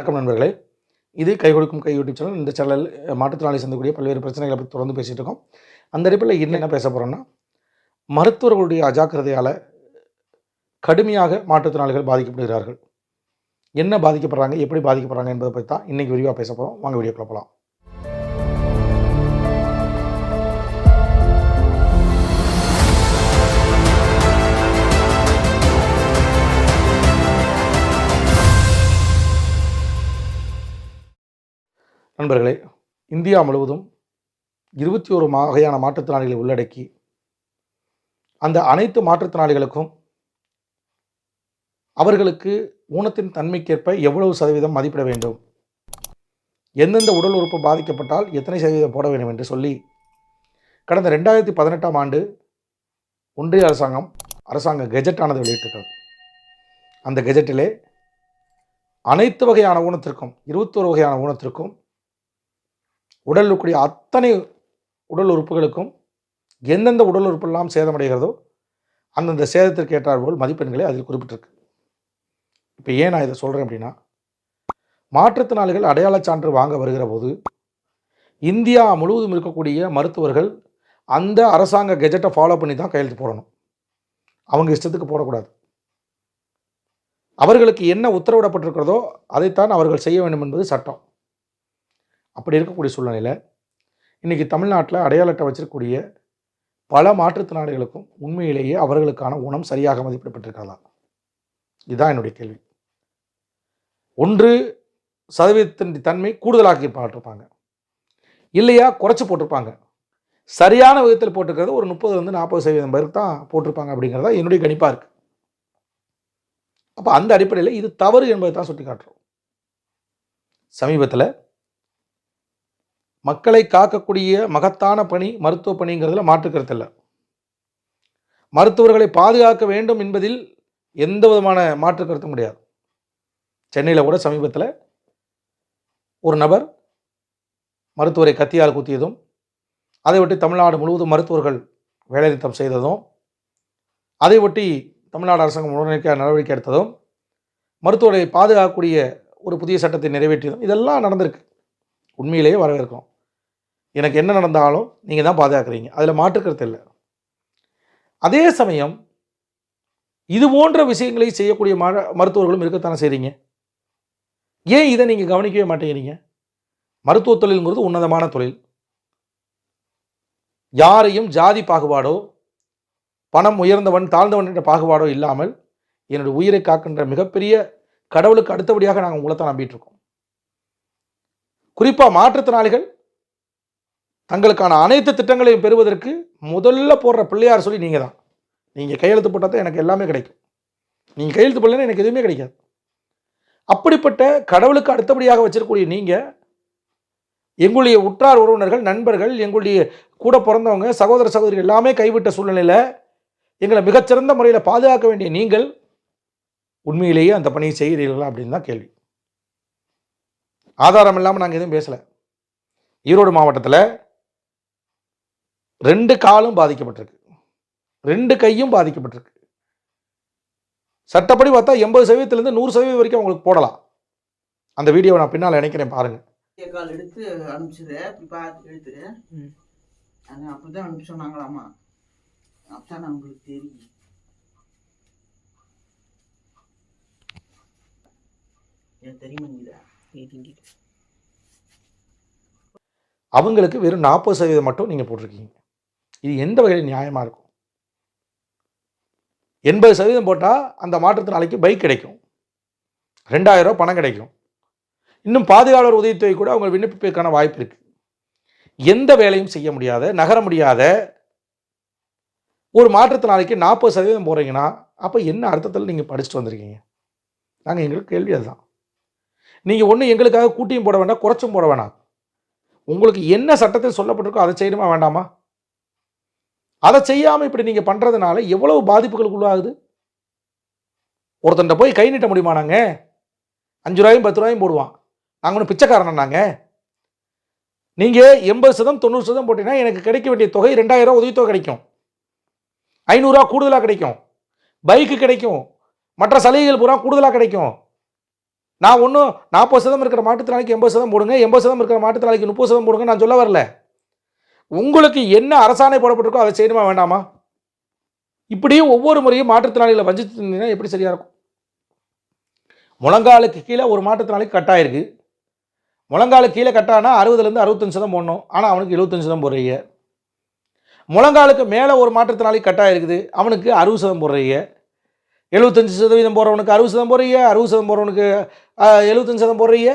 வணக்கம் நண்பர்களே. இது கை கொடுக்கும் கை யூடியூப் சேனல். இந்த சேனலில் மாற்றுத்திறனாளி சந்திக்கக்கூடிய பல்வேறு பிரச்சனைகளை பற்றி தொடர்ந்து பேசிகிட்டு இருக்கோம். அந்த அடிப்படையில் இன்னும் என்ன பேச போகிறோம்னா மருத்துவர்களுடைய அஜாக்கிரதையால் கடுமையாக மாற்றுத்திறனாளிகள் பாதிக்கப்படுகிறார்கள். என்ன பாதிக்கப்படுறாங்க எப்படி பாதிக்கப்படுறாங்க என்பதை பற்றி தான் இன்றைக்கி விரிவாக பேச போகிறோம் வாங்க வீடியோ போகலாம் நண்பர்களே இந்தியா முழுவதும் இருபத்தி ஒரு வகையான மாற்றுத்திறனாளிகளை உள்ளடக்கி அந்த அனைத்து மாற்றுத்திறனாளிகளுக்கும் அவர்களுக்கு ஊனத்தின் தன்மைக்கேற்ப எவ்வளவு சதவீதம் மதிப்பிட வேண்டும்? எந்தெந்த உடல் உறுப்பு பாதிக்கப்பட்டால் எத்தனை சதவீதம் போட வேண்டும் என்று சொல்லி கடந்த ரெண்டாயிரத்தி பதினெட்டாம் ஆண்டு ஒன்றிய அரசாங்கம் அரசாங்க கெஜெட்டானது வெளியிட்டிருக்கிறது. அந்த கெஜெட்டிலே அனைத்து வகையான ஊனத்திற்கும் இருபத்தோரு வகையான ஊனத்திற்கும் உடல் இருக்கக்கூடிய அத்தனை உடல் உறுப்புகளுக்கும் எந்தெந்த உடல் உறுப்பெல்லாம் சேதமடைகிறதோ அந்தந்த சேதத்திற்கு ஏற்றாற்போல் மதிப்பெண்களை அதில் குறிப்பிட்டிருக்கு. இப்போ ஏன் நான் இதை சொல்கிறேன் அப்படின்னா மாற்றுத்திறனாளிகள் அடையாளச் சான்று வாங்க வருகிற போது இந்தியா முழுவதும் இருக்கக்கூடிய மருத்துவர்கள் அந்த அரசாங்க கெஜெட்டை ஃபாலோ பண்ணி தான் கையெழுத்து போடணும். அவங்க இஷ்டத்துக்கு போடக்கூடாது. அவர்களுக்கு என்ன உத்தரவிடப்பட்டிருக்கிறதோ அதைத்தான் அவர்கள் செய்ய வேண்டும் என்பது சட்டம். அப்படி இருக்கக்கூடிய சூழ்நிலையில் இன்றைக்கி தமிழ்நாட்டில் அடையாள அட்டை வச்சிருக்கக்கூடிய பல மாற்றுத்திறனாளிகளுக்கும் உண்மையிலேயே அவர்களுக்கான உணம் சரியாக மதிப்பிடப்பட்டிருக்கிறதா இதுதான் என்னுடைய கேள்வி. ஒன்று சதவீதத்தின் தன்மை கூடுதலாக்கி போட்டிருப்பாங்க. இல்லையா? குறைச்சி போட்டிருப்பாங்க. சரியான விதத்தில் போட்டிருக்கிறது ஒரு முப்பதுலேருந்து நாற்பது சதவீதம் பேருக்கு தான் போட்டிருப்பாங்க அப்படிங்கிறதா என்னுடைய கணிப்பாக இருக்குது அப்போ அந்த அடிப்படையில் இது தவறு என்பதை தான் சுட்டி காட்டுறோம் சமீபத்தில் மக்களை காக்கக்கூடிய மகத்தான பணி மருத்துவ பணிங்கிறதுல மாற்றுக்கிறது இல்லை மருத்துவர்களை பாதுகாக்க வேண்டும் என்பதில் எந்த விதமான மாற்று கருத்தும் கிடையாது. சென்னையில் கூட சமீபத்தில் ஒரு நபர் மருத்துவரை கத்தியால் குத்தியதும் அதை ஒட்டி தமிழ்நாடு முழுவதும் மருத்துவர்கள் வேலைநிறுத்தம் செய்ததும் அதை ஒட்டி தமிழ்நாடு அரசாங்கம் உடனடியாக நடவடிக்கை எடுத்ததும் மருத்துவரை பாதுகாக்கக்கூடிய ஒரு புதிய சட்டத்தை நிறைவேற்றியதும் இதெல்லாம் நடந்திருக்கு. உண்மையிலேயே வரவேற்கும் எனக்கு என்ன நடந்தாலும் நீங்கள் தான் பாதுகாக்கிறீங்க. அதில் மாற்றுக்கிறது இல்லை. அதே சமயம் இது போன்ற விஷயங்களை செய்யக்கூடிய ம மருத்துவர்களும் இருக்கத்தானே செய்கிறீங்க ஏன் இதை நீங்கள் கவனிக்கவே மாட்டேங்கிறீங்க? மருத்துவ தொழில்ங்கிறது உன்னதமான தொழில். யாரையும் ஜாதி பாகுபாடோ பணம் உயர்ந்தவன் தாழ்ந்தவன் என்ற பாகுபாடோ இல்லாமல் என்னுடைய உயிரை காக்கின்ற மிகப்பெரிய கடவுளுக்கு அடுத்தபடியாக நாங்கள் உங்களை தான் நம்பிட்டு இருக்கோம். குறிப்பாக மாற்றுத்திறனாளிகள் தங்களுக்கான அனைத்து திட்டங்களையும் பெறுவதற்கு முதல்ல போடுற பிள்ளையார் சொல்லி நீங்கள் தான். நீங்கள் கையெழுத்து போட்டால் தான் எனக்கு எல்லாமே கிடைக்கும். நீங்கள் கையெழுத்து போடலன்னா எனக்கு எதுவுமே கிடைக்காது. அப்படிப்பட்ட கடவுளுக்கு அடுத்தபடியாக வச்சிருக்கக்கூடிய நீங்கள் எங்களுடைய உற்றார் உறவினர்கள் நண்பர்கள் எங்களுடைய கூட பிறந்தவங்க சகோதர சகோதரிகள் எல்லாமே கைவிட்ட சூழ்நிலையில் எங்களை மிகச்சிறந்த முறையில் பாதுகாக்க வேண்டிய நீங்கள் உண்மையிலேயே அந்த பணியை செய்கிறீர்களா அப்படின்னு தான் கேள்வி. ஆதாரம் இல்லாமல் நாங்கள் எதுவும் பேசலை. ஈரோடு மாவட்டத்தில் ரெண்டு காலும் பாதிக்கப்பட்டிருக்கு. ரெண்டு கையும் பாதிக்கப்பட்டிருக்கு. சட்டப்படி பார்த்தா எண்பது சதவீதத்துலேருந்து நூறு சதவீதம் வரைக்கும் அவங்களுக்கு போடலாம். அந்த வீடியோவை நான் பின்னால் நினைக்கிறேன் பாருங்கள் கால் எடுத்து பார்த்து எடுத்துரு அது அப்படிதான் அனுப்பி சொன்னாங்களாமா அப்பதான் அவங்களுக்கு தெரியும். அவங்களுக்கு வெறும் நாற்பது சதவீதம் மட்டும் நீங்கள் போட்டிருக்கீங்க. இது எந்த வகையில் நியாயமாக இருக்கும்? எண்பது சதவீதம் போட்டால் அந்த மாற்றுத்திறனாளிக்கு பைக் கிடைக்கும். ரெண்டாயிரம் ரூபா பணம் கிடைக்கும். இன்னும் பாதுகாவலர் உதவித்தொகை கூட அவங்க விண்ணப்பிப்பதற்கான வாய்ப்பு இருக்குது எந்த வேலையும் செய்ய முடியாத நகர முடியாத ஒரு மாற்றுத்திறனாளிக்கு நாற்பது சதவீதம் போகிறீங்கன்னா அப்போ என்ன அர்த்தத்தில் நீங்கள் படிச்சுட்டு வந்திருக்கீங்க? நாங்கள் எங்களுக்கு கேள்வி அதுதான். நீங்கள் ஒன்று எங்களுக்காக கூட்டியும் போட வேண்டாம் குறைச்சும் போட வேணாம். உங்களுக்கு என்ன சட்டத்தில் சொல்லப்பட்டிருக்கோ அதை செய்யணுமா வேண்டாமா? அதை செய்யாமல் இப்படி நீங்கள் பண்ணுறதுனால எவ்வளவு பாதிப்புகளுக்கு உள்ளாகுது? ஒருத்தன்ட்ட போய் கை நீட்ட முடியுமா நாங்கள் அஞ்சு ரூபாயும் பத்து ரூபாயும் போடுவான். நாங்கள் ஒன்றும் பிச்சைக்காரன் நாங்கள் நீங்கள் எண்பது சதம் தொண்ணூறு சதம் போட்டீங்கன்னா எனக்கு கிடைக்க வேண்டிய தொகை ரெண்டாயிரம் உதவித்தொகை கிடைக்கும். ஐநூறுரூவா கூடுதலாக கிடைக்கும். பைக்கு கிடைக்கும். மற்ற சலுகைகள் பூரா கூடுதலாக கிடைக்கும். நான் ஒன்றும் நாற்பது சதம் இருக்கிற மாற்றுத்திறனாளிக்கு எண்பது சதம் போடுங்க எண்பது சதம் இருக்கிற மாற்றுத்திறனாளிக்கு முப்பது சதம் போடுங்க நான் சொல்ல வரல. உங்களுக்கு என்ன அரசாணை போடப்பட்டிருக்கோ அதை செய்யணுமா வேண்டாமா? இப்படியும் ஒவ்வொரு முறையும் மாற்றுத்திறனாளிகளை வஞ்சித்து இருந்தீங்கன்னா எப்படி சரியாக இருக்கும்? முழங்காலுக்கு கீழே ஒரு மாற்றுத்திறனாளிக்கு கட்டாயிருக்கு. முழங்காலுக்கு கீழே கட்டானா அறுபதுலேருந்து அறுபத்தஞ்சு சதம் போடணும். ஆனால் அவனுக்கு எழுபத்தஞ்சு சதம் போடுறீங்க. முழங்காலுக்கு மேலே ஒரு மாற்றுத்திறனாளி கட்டாயிருக்குது அவனுக்கு அறுபது சதம் போடுறீங்க. எழுபத்தஞ்சு சதவீதம் போடுறவனுக்கு அறுபது சதம் போடுறீங்க அறுபது சதம் போடுறவனுக்கு எழுபத்தஞ்சு சதம் போடுறீங்க.